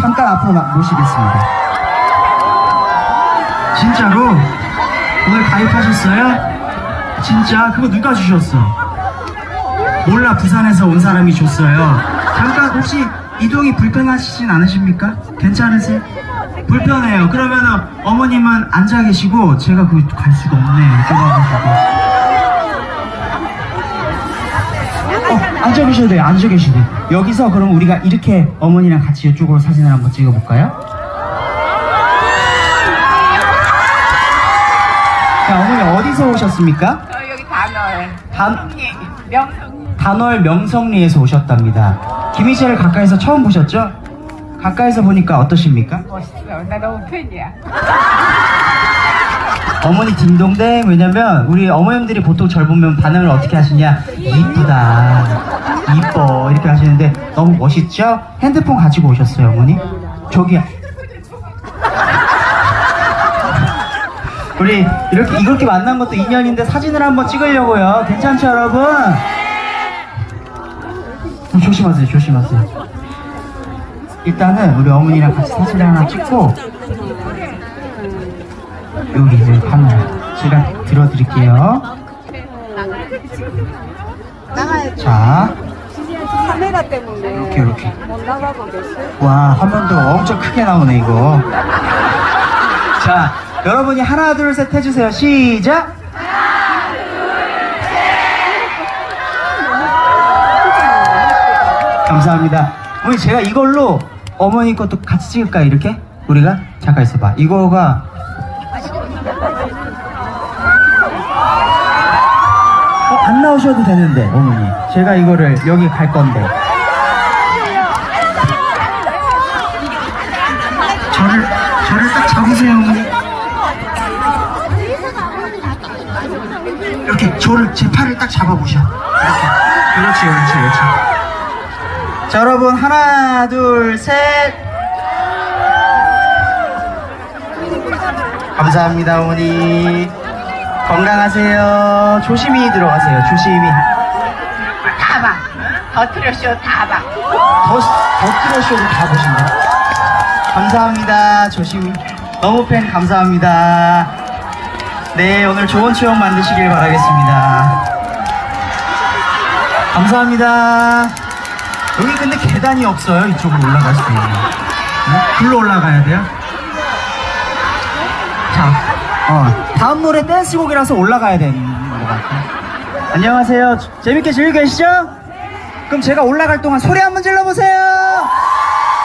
잠깐 앞으로 나- 모시겠습니다. 진짜로? 오늘 가입하셨어요? 진짜? 그거 누가 주셨어? 몰라 부산에서 온 사람이 줬어요 잠깐 혹시 이동이 불편하시진 않으십니까? 괜찮으세요? 불편해요 그러면은 어머님은 앉아 계시고 제가 그 갈 수가 없네 좁아가지고 앉아 계셔도 돼요. 앉아 계셔도 돼요. 여기서 그럼 우리가 이렇게 어머니랑 같이 이쪽으로 사진을 한번 찍어볼까요? 자, 어머니 어디서 오셨습니까? 저 여기 단월 단, 명성 단월 명성리에서 오셨답니다. 김희철을 가까이서 처음 보셨죠? 가까이서 보니까 어떠십니까? 멋있어 나 너무 팬이야 어머니 딩동댕 왜냐면 우리 어머님들이 보통 절 보면 반응을 어떻게 하시냐 이쁘다 이뻐 이렇게 하시는데 너무 멋있죠? 핸드폰 가지고 오셨어요 어머니? 저기 우리 이렇게 이렇게 만난 것도 인연인데 사진을 한번 찍으려고요 괜찮죠 여러분? 좀 조심하세요 조심하세요 일단은 우리 어머니랑 같이 사진을 하나 찍고 여기 이제 카메라 제가 들어드릴게요. 자. 카메라 때문에 이렇게 이렇게. 못 나가고 계세요? 와 화면도 엄청 크게 나오네 이거. 자 여러분이 하나 둘 셋 해주세요. 시작! 감사합니다. 어머니 제가 이걸로 어머니 것도 같이 찍을까요 이렇게? 우리가? 잠깐 있어봐. 이거가 어, 안 나오셔도 되는데 어머니. 제가 이거를 여기 갈 건데. 저를 저를 딱 잡으세요 어머니. 이렇게 저를 제 팔을 딱 잡아보셔. 이렇게. 그렇지 그렇지 그렇지. 자 여러분 하나 둘셋 감사합니다 어머니. 건강하세요. 조심히 들어가세요. 조심히. 다봐. 더트려쇼 다봐. 더, 더 들어쇼도 다 보신다 감사합니다. 조심히 너무 팬 감사합니다. 네 오늘 좋은 추억 만드시길 바라겠습니다. 감사합니다. 여기 근데 계단이 없어요. 이쪽으로 올라갈 수 있는. 글로 올라가야 돼요? 자, 어, 다음 노래 댄스곡이라서 올라가야 되는 것 같아요. 안녕하세요. 재밌게 즐기고 계시죠? 그럼 제가 올라갈 동안 소리 한번 질러보세요.